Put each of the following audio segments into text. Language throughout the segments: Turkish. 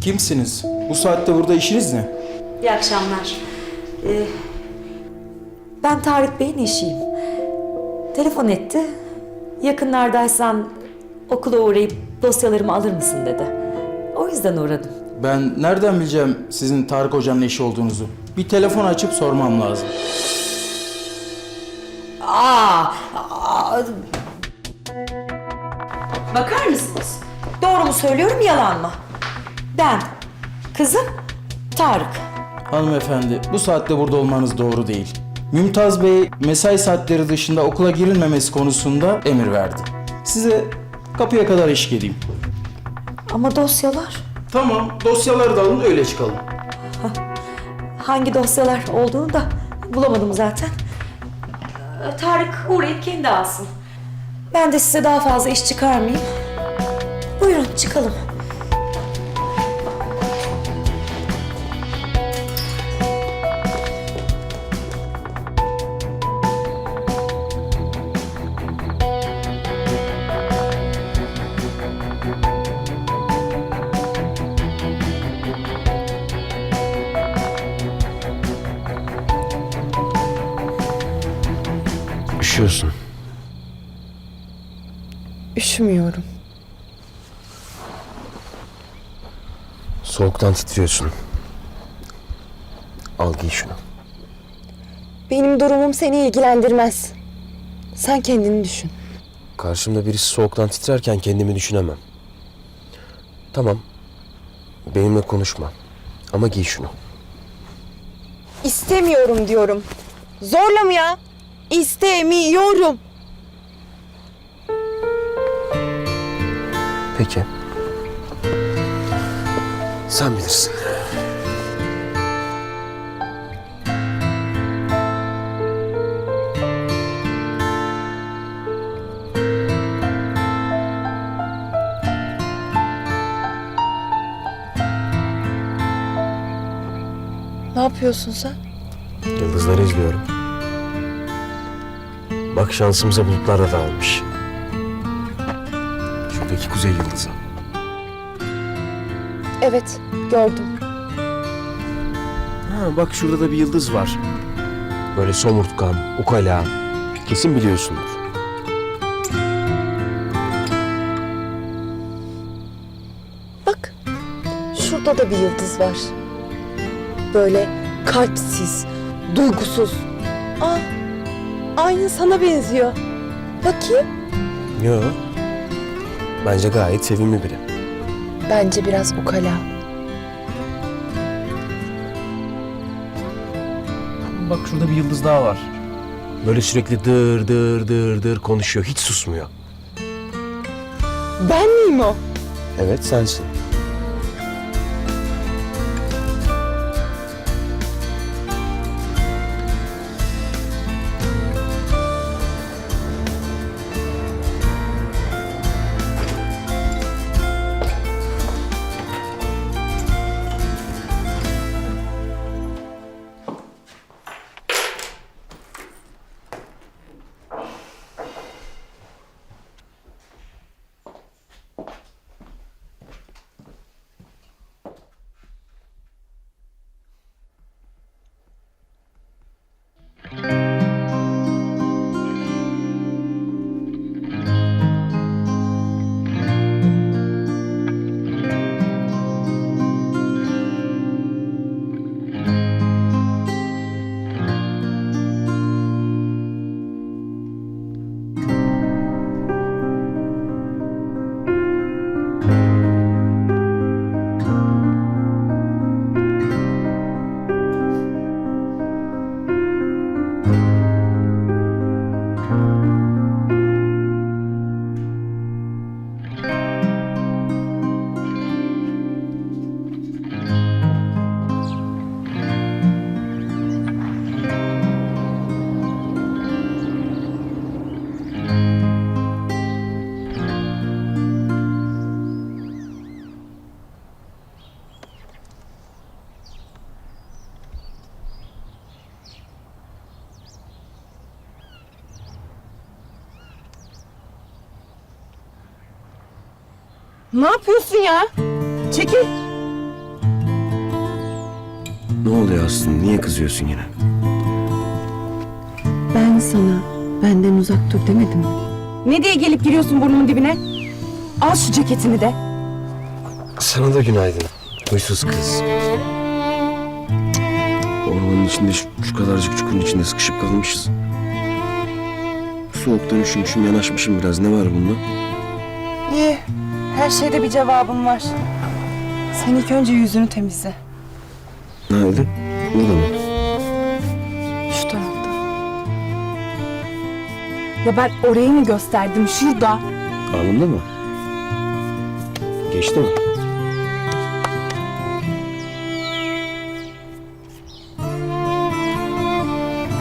Kimsiniz? Bu saatte burada işiniz ne? İyi akşamlar. Ee, ben Tarık Bey'in eşiyim. Telefon etti. Yakınlardaysan okula uğrayıp dosyalarımı alır mısın dedi. O yüzden uğradım. Ben nereden bileceğim sizin Tarık Hoca'nın eşi olduğunuzu? Bir telefon açıp sormam lazım. Aa, aa. Bakar mısınız? Doğru mu söylüyorum yalan mı? Ben, kızım Tarık. Hanımefendi, bu saatte burada olmanız doğru değil. Mümtaz Bey, mesai saatleri dışında okula girilmemesi konusunda emir verdi. Size kapıya kadar eşlik edeyim. Ama dosyalar? Tamam, dosyaları da alın, öyle çıkalım. Hangi dosyalar olduğunu da bulamadım zaten. Ee, Tarık uğrayıp kendi alsın. Ben de size daha fazla iş çıkarmayayım. Buyurun çıkalım. Titriyorsun. Al giy şunu. Benim durumum seni ilgilendirmez. Sen kendini düşün. Karşımda birisi soğuktan titrerken kendimi düşünemem. Tamam. Benimle konuşma. Ama giy şunu. İstemiyorum diyorum. Zorla mı ya? İstemiyorum. Sen bilirsin. Ne yapıyorsun sen? Yıldızları izliyorum. Bak şansımıza bulutlar da dağılmış. Şuradaki kuzey yıldızı. Evet, gördüm. Ha, bak şurada da bir yıldız var. Böyle somurtkan, ukala. Kesin biliyorsundur. Bak, şurada da bir yıldız var. Böyle kalpsiz, duygusuz. Aa, aynı sana benziyor. Bakayım. Yo. Bence gayet sevimli biri. Bence biraz ukala. Bak şurada bir yıldız daha var. Böyle sürekli dır dır dır dır konuşuyor. Hiç susmuyor. Ben miyim o? Evet sensin. Ne yapıyorsun ya? Çekil. Ne oluyor Aslı? Niye kızıyorsun yine? Ben sana benden uzak dur demedim mi? Ne diye gelip giriyorsun burnumun dibine? Al şu ceketini de. Sana da günaydın. Huysuz kız. Ormanın içinde şu, şu kadarcık çukurun içinde sıkışıp kalmışız. Soğuktan üşümüşüm, yanaşmışım biraz. Ne var bunda? Her şeyde bir cevabım var. Sen ilk önce yüzünü temizle. Nerede? Burada mı? Şu tarafta. Ya ben orayı mı gösterdim? Şurada. Alnımda mı? Geçti mi?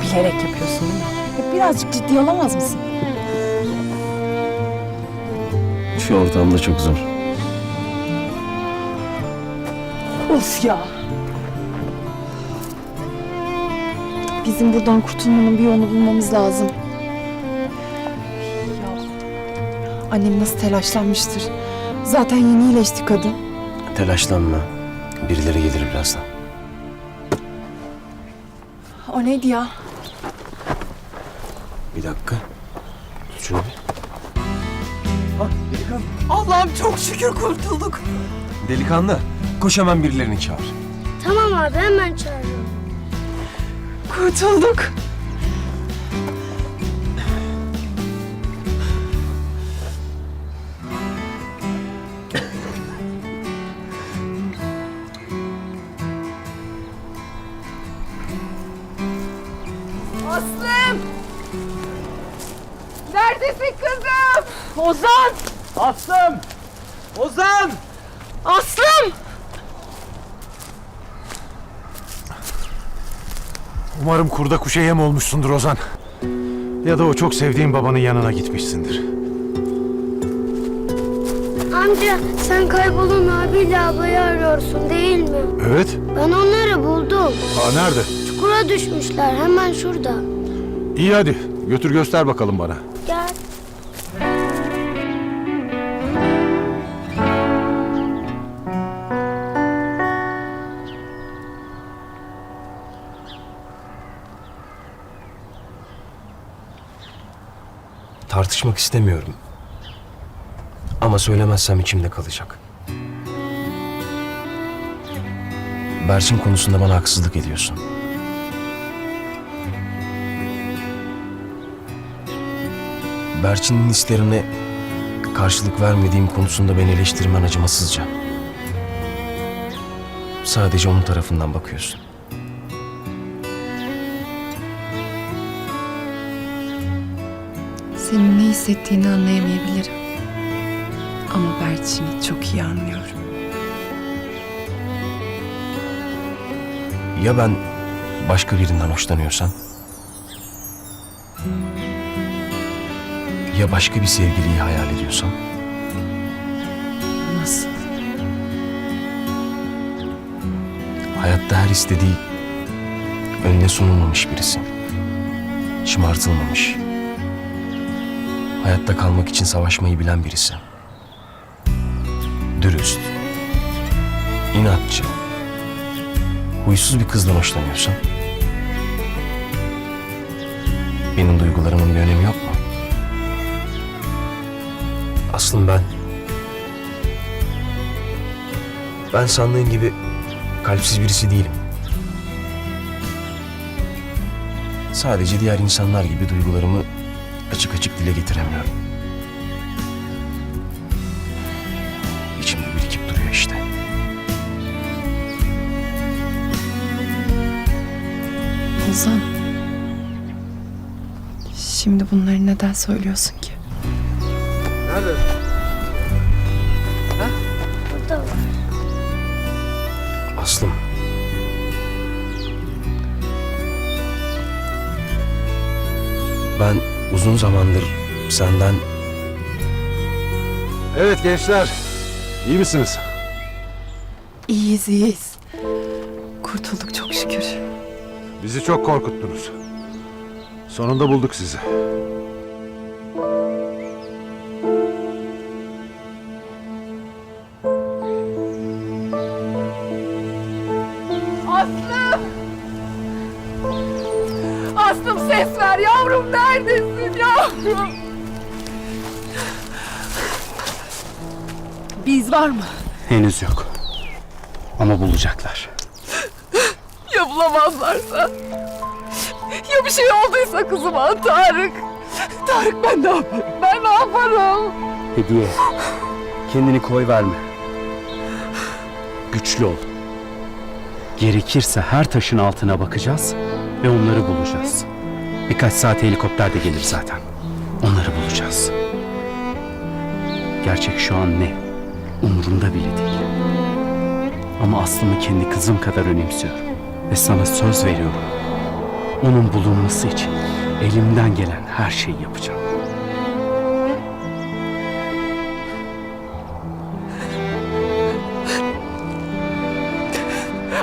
Bilerek yapıyorsun değil mi? Ya birazcık ciddi olamaz mısın? Şu ortamda çok zor. Of ya. Bizim buradan kurtulmanın bir yolunu bulmamız lazım. Ya. Annem nasıl telaşlanmıştır. Zaten yeni iyileşti kadın. Telaşlanma. Birileri gelir birazdan. O neydi ya? Allah'ım çok şükür kurtulduk. Delikanlı. Koş hemen birilerini çağır. Tamam abi hemen çağırıyorum. Kurtulduk. Aslım! Neredesin kızım? Ozan! Aslım! Ozan! Aslım! Umarım kurda kuşa yem olmuşsundur Ozan. Ya da o çok sevdiğin babanın yanına gitmişsindir. Amca sen kaybolan abiyle ablayı arıyorsun değil mi? Evet. Ben onları buldum. Aa nerede? Çukura düşmüşler hemen şurada. İyi hadi. Götür göster bakalım bana. Tartışmak istemiyorum. Ama söylemezsem içimde kalacak. Berçin konusunda bana haksızlık ediyorsun. Berçin'in hislerine karşılık vermediğim konusunda beni eleştirmen acımasızca. Sadece onun tarafından bakıyorsun. Senin ne hissettiğini anlayamayabilirim. Ama Berçin'i çok iyi anlıyorum. Ya ben başka birinden hoşlanıyorsam? Ya başka bir sevgiliyi hayal ediyorsam? Nasıl? Hayatta her istediği önüne sunulmamış birisi. Şımartılmamış. Hayatta kalmak için savaşmayı bilen birisi. Dürüst. inatçı. Huysuz bir kızdan hoşlanıyorsam. Benim duygularımın bir önemi yok mu? Aslım ben. Ben sandığın gibi kalpsiz birisi değilim. Sadece diğer insanlar gibi duygularımı açık açık dile getiremiyorum. İçimde birikip duruyor işte. Ozan. Şimdi bunları neden söylüyorsun ki? Burada uzun zamandır senden Evet gençler. İyi misiniz? İyiyiz iyiyiz. Kurtulduk çok şükür. Bizi çok korkuttunuz. Sonunda bulduk sizi. Var mı? Henüz yok. Ama bulacaklar. Ya bulamazlarsa? Ya bir şey olduysa kızıma Tarık? Tarık ben ne yaparım? Ben ne yaparım? Hediye. Kendini koy verme. Güçlü ol. Gerekirse her taşın altına bakacağız ve onları bulacağız. Birkaç saat helikopter de gelir zaten. Onları bulacağız. Gerçek şu an ne? Umurumda bile değil. Ama Aslı'mı kendi kızım kadar önemsiyorum. Ve sana söz veriyorum. Onun bulunması için elimden gelen her şeyi yapacağım.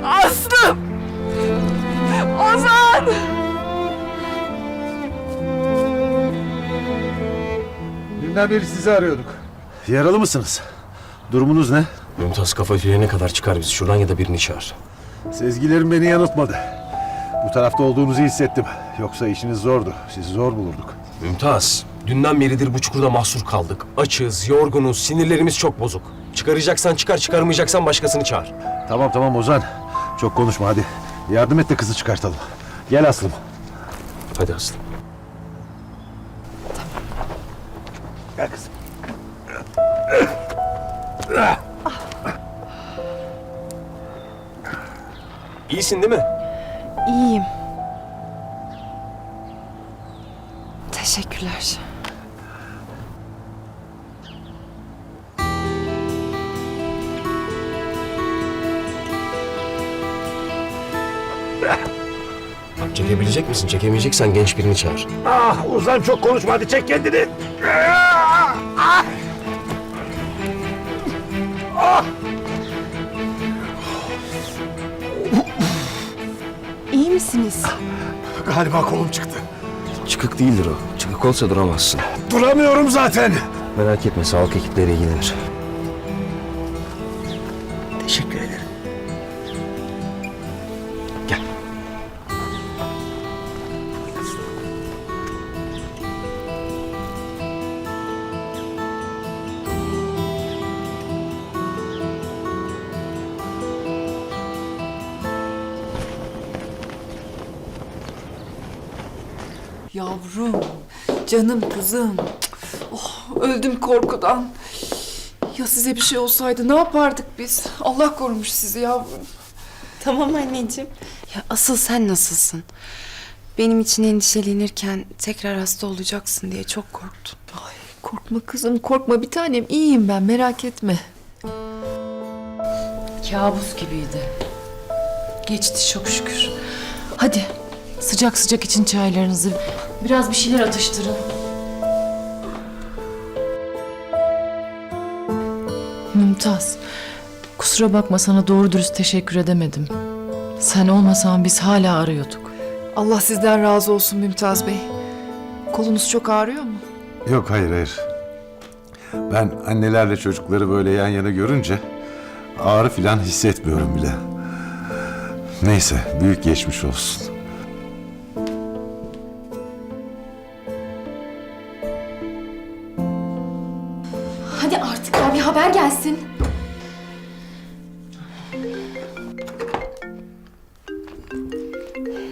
Aslım! Ozan! Dünden beri sizi arıyorduk. Yaralı mısınız? Durumunuz ne? Mümtaz kafa tüyene kadar çıkar bizi şuradan ya da birini çağır. Sezgilerim beni yanıltmadı. Bu tarafta olduğunuzu hissettim. Yoksa işiniz zordu. Sizi zor bulurduk. Mümtaz, dünden beridir bu çukurda mahsur kaldık. Açız, yorgunuz, sinirlerimiz çok bozuk. Çıkaracaksan çıkar, çıkarmayacaksan başkasını çağır. Tamam tamam Ozan. Çok konuşma hadi. Yardım et de kızı çıkartalım. Gel Aslım. Hadi Aslı. Gel kızım. İyisin değil mi? İyiyim. Teşekkürler. Çekebilecek misin? Çekemeyeceksen genç birini çağır. Ah Ozan çok konuşma hadi çek kendini. Galiba kolum çıktı. Çıkık değildir o. Çıkık olsa duramazsın. Duramıyorum zaten. Merak etme, sağlık ekipleri ilgilenir. Canım kızım. Oh, öldüm korkudan. Ya size bir şey olsaydı ne yapardık biz? Allah korumuş sizi yavrum. Tamam anneciğim. Ya asıl sen nasılsın? Benim için endişelenirken tekrar hasta olacaksın diye çok korktum. Ay, korkma kızım, korkma bir tanem. İyiyim ben, merak etme. Kabus gibiydi. Geçti çok şükür. Hadi sıcak sıcak için çaylarınızı. Biraz bir şeyler atıştırın. Mümtaz. Kusura bakma sana doğru dürüst teşekkür edemedim. Sen olmasan biz hala arıyorduk. Allah sizden razı olsun Mümtaz Bey. Kolunuz çok ağrıyor mu? Yok hayır hayır. Ben annelerle çocukları böyle yan yana görünce ağrı filan hissetmiyorum bile. Neyse büyük geçmiş olsun.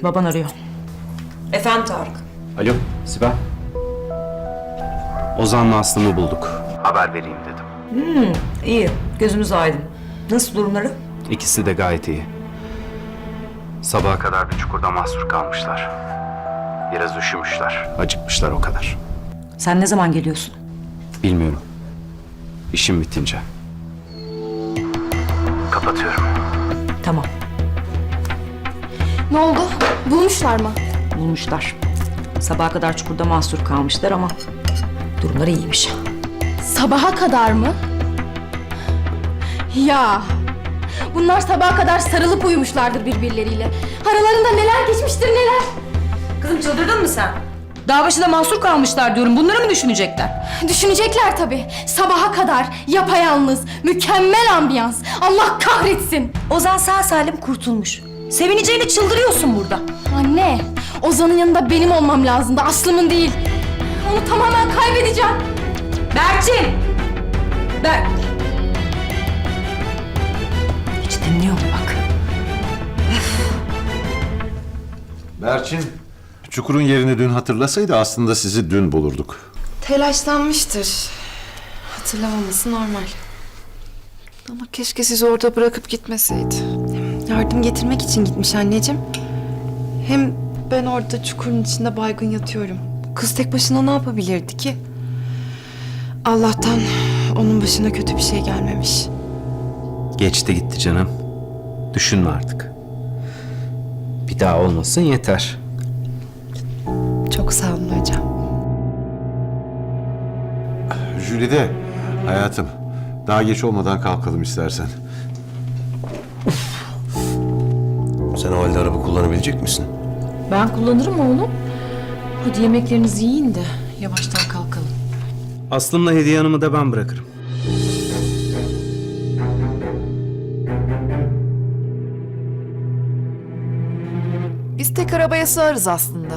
Baban arıyor. Efendim Tarık. Alo, Sibel. Ozan'la Aslı'mı bulduk. Haber vereyim dedim. İyi, gözümüz aydın. Nasıl durumları? İkisi de gayet iyi. Sabaha kadar bir çukurda mahsur kalmışlar. Biraz üşümüşler, acıkmışlar o kadar. Sen ne zaman geliyorsun? Bilmiyorum. İşim bitince. Kapatıyorum. Tamam, Ne oldu? Bulmuşlar mı? bulmuşlar. Sabaha kadar çukurda mahsur kalmışlar ama durumları iyiymiş. Sabaha kadar mı? Ya. Bunlar sabaha kadar sarılıp uyumuşlardır birbirleriyle. Aralarında neler geçmiştir neler. Kızım çıldırdın mı sen? Dağ başında mahsur kalmışlar diyorum. Bunları mı düşünecekler? Düşünecekler tabii. Sabaha kadar yapayalnız, mükemmel ambiyans. Allah kahretsin. Ozan sağ salim kurtulmuş. Sevineceğini çıldırıyorsun burada. Anne, Ozan'ın yanında benim olmam lazımdı. Aslım'ın değil. Onu tamamen kaybedeceğim. Berçin! Ber... Hiç dinliyor mu bak? Berçin, Çukur'un yerini dün hatırlasaydı aslında sizi dün bulurduk. Telaşlanmıştır. Hatırlamaması normal. Ama keşke sizi orada bırakıp gitmeseydi. Yardım getirmek için gitmiş anneciğim. Hem ben orada çukurun içinde baygın yatıyorum. Kız tek başına ne yapabilirdi ki? Allah'tan onun başına kötü bir şey gelmemiş. Geçti gitti canım. Düşünme artık. Bir daha olmasın yeter. Çok sağ olun hocam. Jülide, hayatım, daha geç olmadan kalkalım istersen. Sen o halde araba kullanabilecek misin? Ben kullanırım oğlum. Hadi yemeklerinizi yiyin de yavaştan kalkalım. Aslım'la Hediye Hanım'ı da ben bırakırım. Biz tek arabaya sığarız aslında.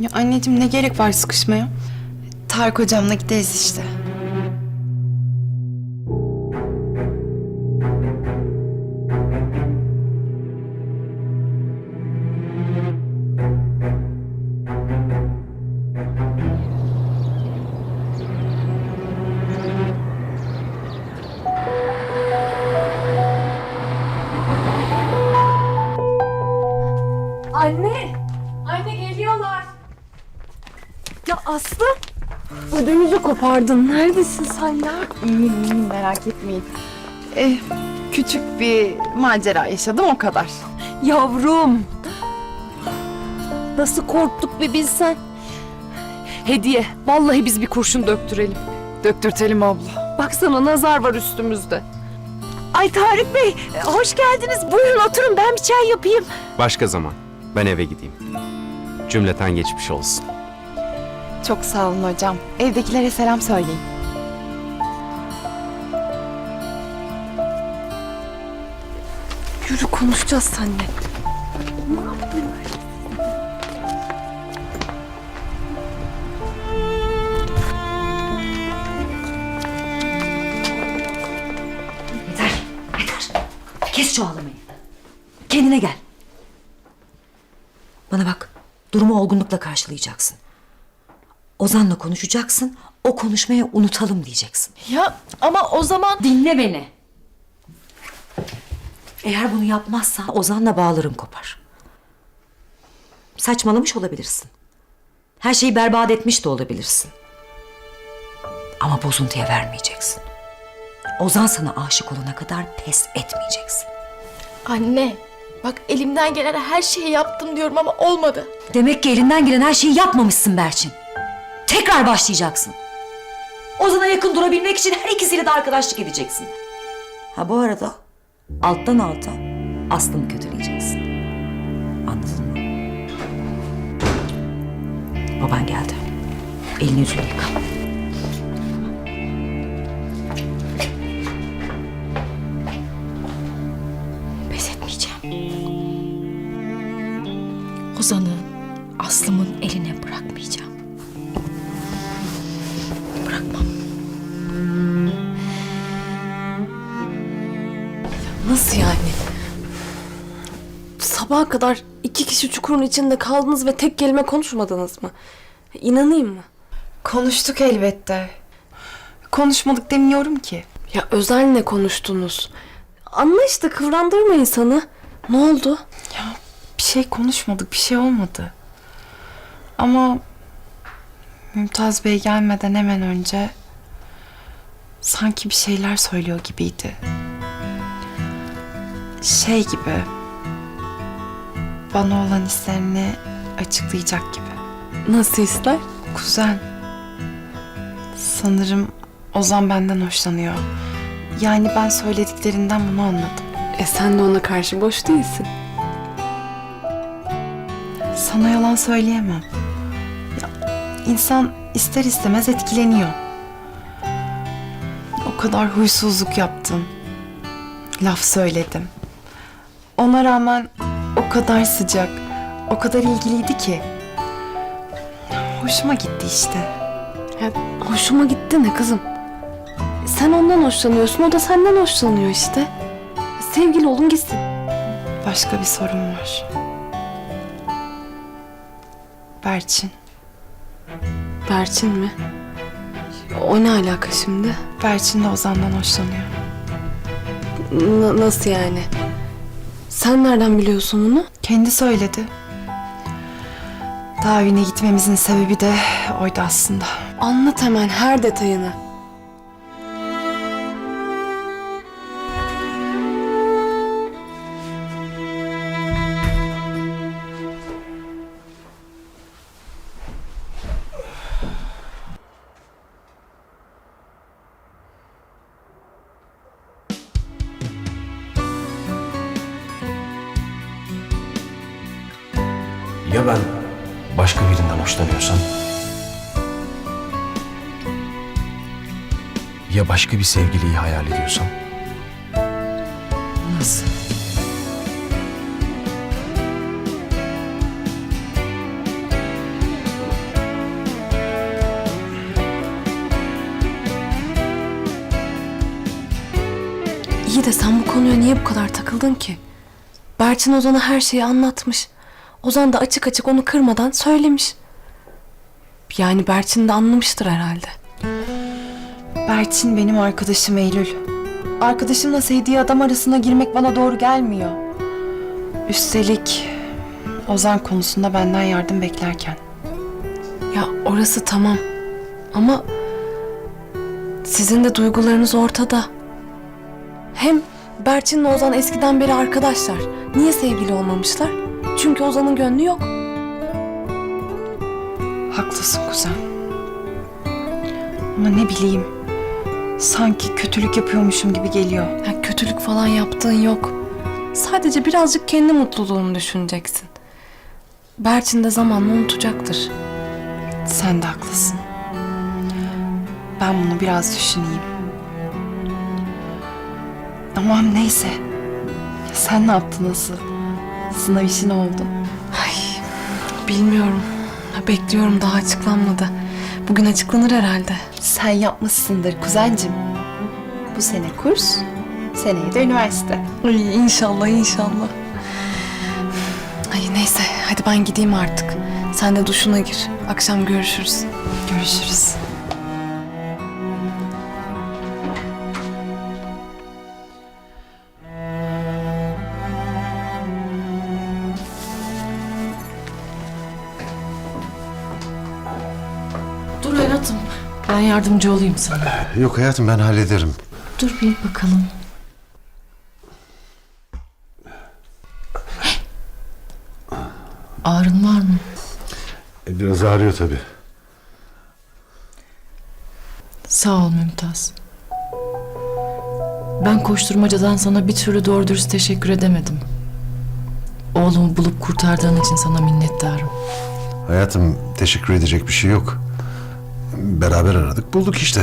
Ya anneciğim ne gerek var sıkışmaya? Tarık hocamla gideriz işte. Anne! Anne geliyorlar. Ya Aslı? Ödümüzü kopardın. Neredesin sen ya? İyiyim iyiyim merak etmeyin. Eh, küçük bir macera yaşadım o kadar. Yavrum. Nasıl korktuk bir bilsen. Hediye. Vallahi biz bir kurşun döktürelim. Döktürtelim abla. Baksana nazar var üstümüzde. Ay Tarık Bey, hoş geldiniz. Buyurun oturun, ben bir çay yapayım. Başka zaman. Ben eve gideyim. Cümleten geçmiş olsun. Çok sağ olun hocam. Evdekilere selam söyleyin. Yürü konuşacağız seninle. Yeter, yeter. Kes şu ağlamayı. Kendine gel. Bana bak, durumu olgunlukla karşılayacaksın. Ozan'la konuşacaksın, o konuşmayı unutalım diyeceksin. Ya ama o zaman... Dinle beni. Eğer bunu yapmazsan Ozan'la bağlarım kopar. Saçmalamış olabilirsin. Her şeyi berbat etmiş de olabilirsin. Ama bozuntuya vermeyeceksin. Ozan sana aşık olana kadar pes etmeyeceksin. Anne. Bak elimden gelen her şeyi yaptım diyorum ama olmadı. Demek ki elinden gelen her şeyi yapmamışsın Berçin. Tekrar başlayacaksın. Ozan'a yakın durabilmek için her ikisiyle de arkadaşlık edeceksin. Ha bu arada alttan alta Aslı'nı kötüleyeceksin. Anladın mı? Baban geldi. Elini yüzünü yıka. Ozan'ı Aslım'ın eline bırakmayacağım. Bırakmam. Nasıl yani? Sabaha kadar iki kişi çukurun içinde kaldınız ve tek kelime konuşmadınız mı? İnanayım mı? Konuştuk elbette. Konuşmadık demiyorum ki. Ya özel konuştunuz? Anla işte kıvrandırma insanı. Ne oldu? Bir şey konuşmadık, bir şey olmadı. Ama Mümtaz Bey gelmeden hemen önce sanki bir şeyler söylüyor gibiydi. Şey gibi. Bana olan hislerini açıklayacak gibi. Nasıl ister? Kuzen. Sanırım Ozan benden hoşlanıyor. Yani ben söylediklerinden bunu anladım. E sen de ona karşı boş değilsin. Sana yalan söyleyemem. Ya, insan ister istemez etkileniyor. O kadar huysuzluk yaptım. Laf söyledim. Ona rağmen o kadar sıcak, o kadar ilgiliydi ki. Hoşuma gitti işte. Ya hoşuma gitti ne kızım? Sen ondan hoşlanıyorsun, o da senden hoşlanıyor işte. Sevgili olun gitsin. Başka bir sorun var. Berçin. Berçin mi? O ne alaka şimdi? Berçin de Ozan'dan hoşlanıyor. N- nasıl yani? Sen nereden biliyorsun bunu? Kendi söyledi. Davine gitmemizin sebebi de oydu aslında. Anlat hemen her detayını. Başka bir sevgiliyi hayal ediyorsam? Nasıl? İyi de sen bu konuya niye bu kadar takıldın ki? Berçin Ozan'a her şeyi anlatmış. Ozan da açık açık onu kırmadan söylemiş. Yani Berçin de anlamıştır herhalde. Berçin benim arkadaşım Eylül. Arkadaşımla sevdiği adam arasına girmek bana doğru gelmiyor. Üstelik Ozan konusunda benden yardım beklerken. Ya orası tamam. Ama sizin de duygularınız ortada. Hem Berçin'le Ozan eskiden beri arkadaşlar. Niye sevgili olmamışlar? Çünkü Ozan'ın gönlü yok. Haklısın kuzen. Ama ne bileyim. Sanki kötülük yapıyormuşum gibi geliyor. Ya kötülük falan yaptığın yok. Sadece birazcık kendi mutluluğunu düşüneceksin. Berçin de zamanla unutacaktır. Sen de haklısın. Ben bunu biraz düşüneyim. Aman neyse. Ya sen ne yaptın nasıl? Sınav işi ne oldu? Ay bilmiyorum. Bekliyorum daha açıklanmadı. Bugün açıklanır herhalde. Sen yapmışsındır kuzencim. Bu sene kurs, seneye de üniversite. Ay inşallah inşallah. Ay neyse hadi ben gideyim artık. Sen de duşuna gir. Akşam görüşürüz. Görüşürüz. Ben yardımcı olayım sana. Yok hayatım ben hallederim. Dur bir bakalım. Ağrın var mı? E, Biraz ağrıyor tabii. Sağ ol Mümtaz. Ben koşturmacadan sana bir türlü doğru dürüst teşekkür edemedim. Oğlumu bulup kurtardığın için sana minnettarım. Hayatım teşekkür edecek bir şey yok. Beraber aradık bulduk işte.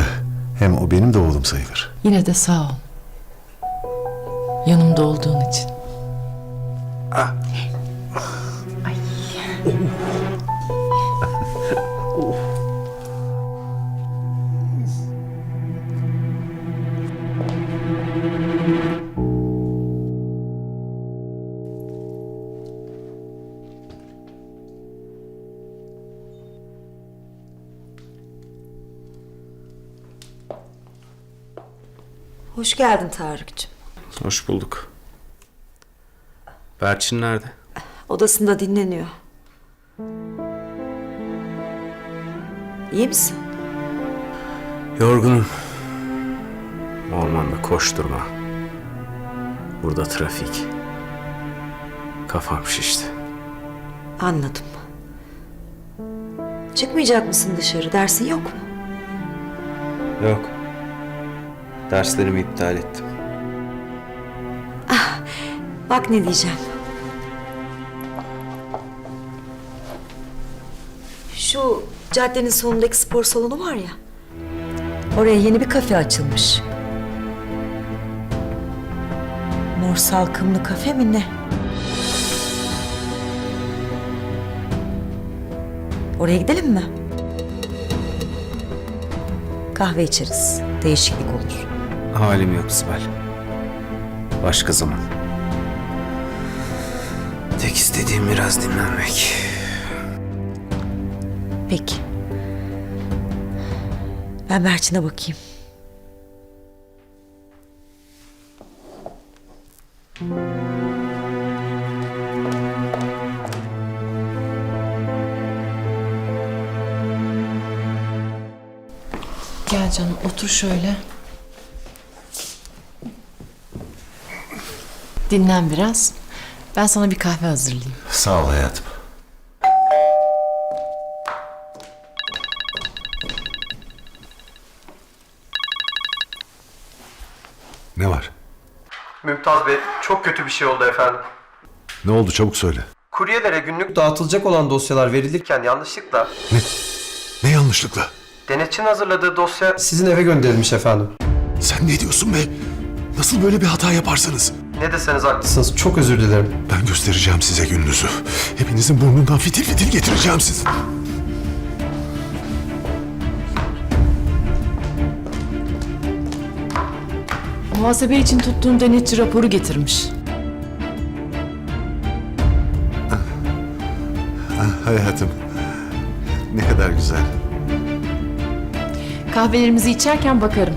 Hem o benim de oğlum sayılır. Yine de sağ ol. Yanımda olduğun için. Geldin Tarık'cığım. Hoş bulduk. Berçin nerede? Odasında dinleniyor. İyi misin? Yorgunum. Ormanda koşturma. Burada trafik. Kafam şişti. Anladım. Çıkmayacak mısın dışarı? Dersin yok mu? Yok. Derslerimi iptal ettim. Bak ne diyeceğim. Şu caddenin sonundaki spor salonu var ya. Oraya yeni bir kafe açılmış. Mor salkımlı kafe mi ne? Oraya gidelim mi? Kahve içeriz. Değişiklik olur. Halim yok Sibel. Başka zaman. Tek istediğim biraz dinlenmek. Peki. Ben Berçin'e bakayım. Gel canım otur şöyle. Dinlen biraz. Ben sana bir kahve hazırlayayım. Sağ ol hayatım. Ne var? Mümtaz Bey, çok kötü bir şey oldu efendim. Ne oldu çabuk söyle. Kuryelere günlük dağıtılacak olan dosyalar verilirken yanlışlıkla Ne yanlışlıkla? denetçinin hazırladığı dosya sizin eve gönderilmiş efendim. Sen ne diyorsun be? Nasıl böyle bir hata yaparsınız? Ne deseniz haklısınız. Çok özür dilerim. Ben göstereceğim size gününüzü. Hepinizin burnundan fitil fitil getireceğim sizi. Muhasebe için tuttuğun denetçi raporu getirmiş. Hayatım. Ne kadar güzel. Kahvelerimizi içerken bakarım.